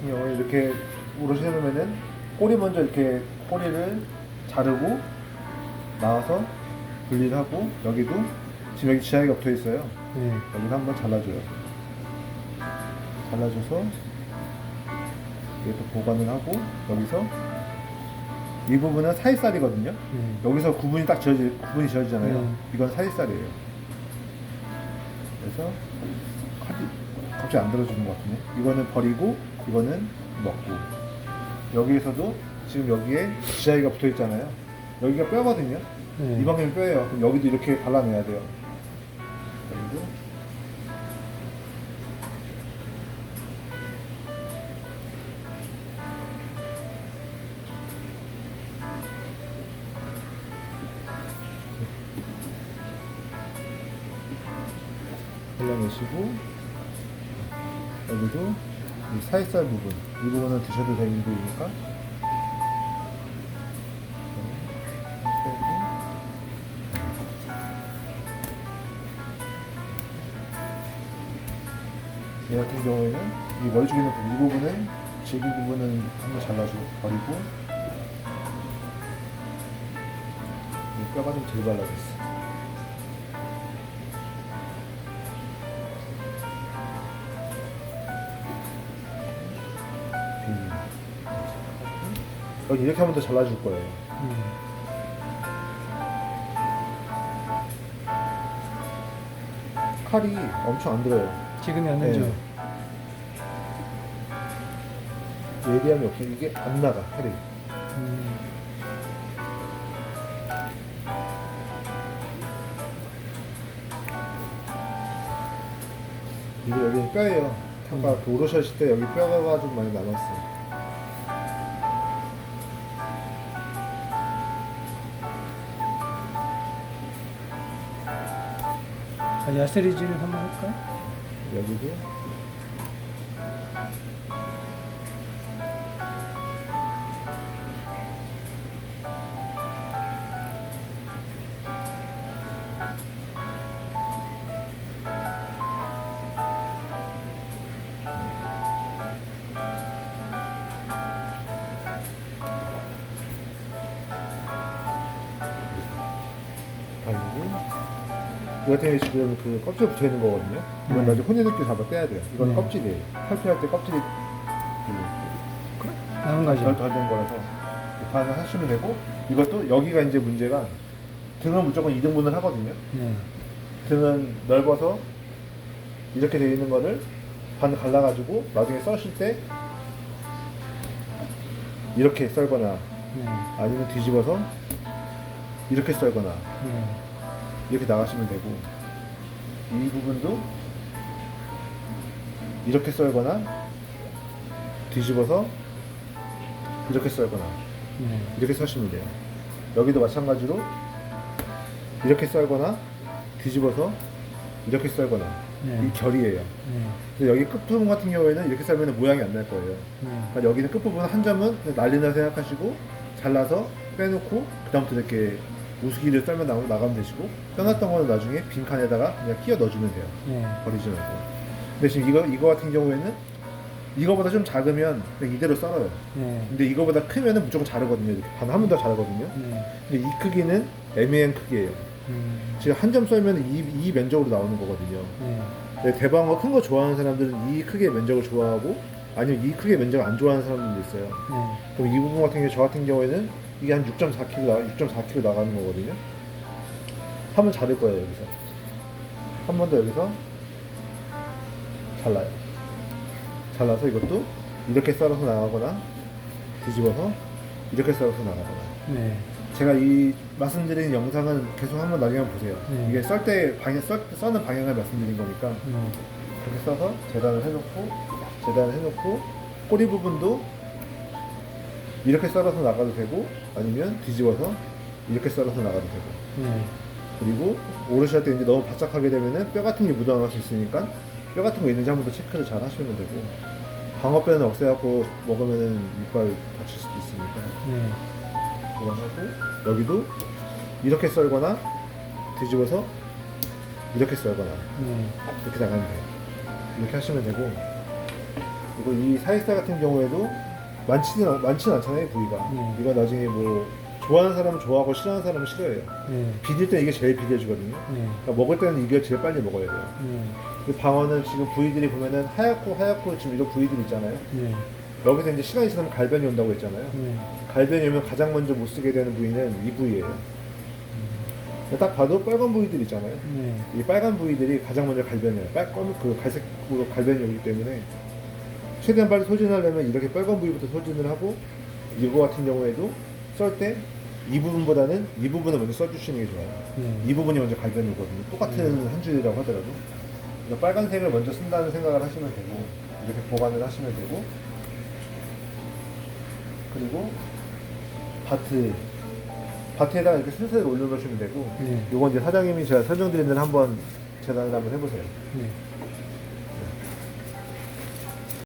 같은 경우에 이렇게 오롯이 해놓으면은 꼬리 먼저 이렇게 꼬리를 자르고 나와서 분리를 하고 여기도 지금 여기 지하기가 붙어 있어요. 네. 여기서 한번 잘라줘요. 잘라줘서 이게 또 보관을 하고 여기서 이 부분은 사이살이거든요. 네. 여기서 구분이 딱 지어지 구분이 지어지잖아요. 네. 이건 사이살이에요. 그래서 갑자기 안 들어주는 것 같네. 이거는 버리고 이거는 먹고 여기에서도 지금 여기에 지하기가 붙어 있잖아요. 여기가 뼈거든요. 네. 이만큼이 뼈예요. 그럼 여기도 이렇게 발라내야 돼요. 여기도 발라내시고 여기도 이 사이살 부분 이 부분은 드셔도 되는 빼고 얘 같은 경우에는 이 머리 쪽에 있는 부분, 이 부분은 질기 부분은 한번 잘라서 버리고 이 뼈가 좀덜 발라졌어. 여기 이렇게 하면 더 잘라줄 거예요. 음. 칼이 엄청 안 들어요. 지금이 안 네. 되죠. 예리함이 없이 이게 안 나가 칼이. 음. 이게 여기 뼈예요. 아까 그 오롯이 하실 때 여기 뼈가 좀 많이 남았어요. 자, 야스리질 한번 할까? 여기도 아니고 경우에 지금 그 껍질 붙어 있는 거거든요. 이건 네. 나중에 혼연느끼 잡아 떼야 돼요. 이건 네. 껍질이에요. 탈피할 때 껍질이 남은 가지. 덜 덜된 거라서 다 하시면 되고 이것도 여기가 이제 문제가 등은 무조건 2등분을 하거든요. 네. 등은 넓어서 이렇게 되어 있는 거를 반 갈라가지고 나중에 써실 때 이렇게 썰거나 네. 아니면 뒤집어서 이렇게 썰거나 네. 이렇게 나가시면 되고 이 부분도 이렇게 썰거나 뒤집어서 이렇게 썰거나 네. 이렇게 써시면 돼요. 여기도 마찬가지로 이렇게 썰거나 뒤집어서 이렇게 썰거나 네. 이 결이에요. 네. 근데 여기 끝부분 같은 경우에는 이렇게 썰면 모양이 안 날 거예요. 네. 그러니까 여기는 끝부분 한 점은 날린다 생각하시고 잘라서 빼놓고 그다음부터 이렇게 우스기를 썰면 나오면 나가면 되시고 떠났던 거는 나중에 빈 칸에다가 그냥 끼워 넣어주면 돼요. 네. 버리지 말고. 근데 지금 이거 이거 같은 경우에는 이거보다 좀 작으면 그냥 이대로 썰어요. 네. 근데 이거보다 크면은 무조건 자르거든요. 이렇게 반 한번 더 자르거든요. 네. 근데 이 크기는 애매한 크기예요. 음. 지금 한 점 썰면 이, 이 면적으로 나오는 거거든요. 네. 근데 대방어 큰 거 좋아하는 사람들은 이 크기의 면적을 좋아하고 아니면 이 크기의 면적을 안 좋아하는 사람들도 있어요. 네. 그럼 이 부분 같은 경우 저 같은 경우에는 이게 한 6.4kg 나 6.4kg 나가는 거거든요. 한 번 자를 거예요 여기서. 한 번 더 여기서 잘라요. 잘라서 이것도 이렇게 썰어서 나가거나 뒤집어서 이렇게 썰어서 나가거나. 네. 제가 이 말씀드린 영상은 계속 한번 나중에 한번 보세요. 네. 이게 썰 때 방향 썰, 써는 방향을 말씀드린 거니까 네. 그렇게 써서 재단을 해놓고 재단을 해놓고 꼬리 부분도 이렇게 썰어서 나가도 되고 아니면 뒤집어서 이렇게 썰어서 나가도 되고 네. 그리고 오롯이 할때 이제 너무 바짝하게 되면은 뼈 같은 게 묻어나갈 수 있으니까 뼈 같은 거 있는지 한번 더 체크를 잘 하시면 되고 방어뼈는 없애갖고 먹으면은 이빨 다칠 수도 있으니까 네. 그거 하고 여기도 이렇게 썰거나 뒤집어서 이렇게 썰거나 네. 이렇게 나가면 돼요. 이렇게 하시면 되고 그리고 이 사이사 같은 경우에도 많지는 않- 많지는 않잖아요 부위가. 네. 이거 나중에 뭐 좋아하는 사람은 좋아하고 싫어하는 사람은 싫어해요. 네. 비릴 때 이게 제일 비려주거든요. 네. 그러니까 먹을 때는 이게 제일 빨리 먹어야 돼요. 네. 그 방어는 지금 부위들이 보면은 하얗고 하얗고 지금 이런 부위들 있잖아요. 네. 여기서 이제 시간이 지나면 갈변이 온다고 했잖아요. 네. 갈변이 오면 가장 먼저 못 쓰게 되는 부위는 이 부위예요. 딱 봐도 빨간 부위들 있잖아요. 네. 이 빨간 부위들이 가장 먼저 갈변해요. 빨간 그 갈색으로 갈변이 오기 때문에 최대한 빨리 소진하려면 이렇게 빨간 부위부터 소진을 하고 이거 같은 경우에도 썰 때 이 부분보다는 이 부분을 먼저 써주시는 게 좋아요. 네. 이 부분이 먼저 갈변이 오거든요. 똑같은 한 줄이라고 하더라도 그래서 빨간색을 먼저 쓴다는 생각을 하시면 되고 이렇게 보관을 하시면 되고 그리고 바트 바트에다가 이렇게 슬슬 올려놓으시면 되고 네. 요건 이제 사장님이 제가 설명드린 대로 한번 재단을 한번 해보세요. 네.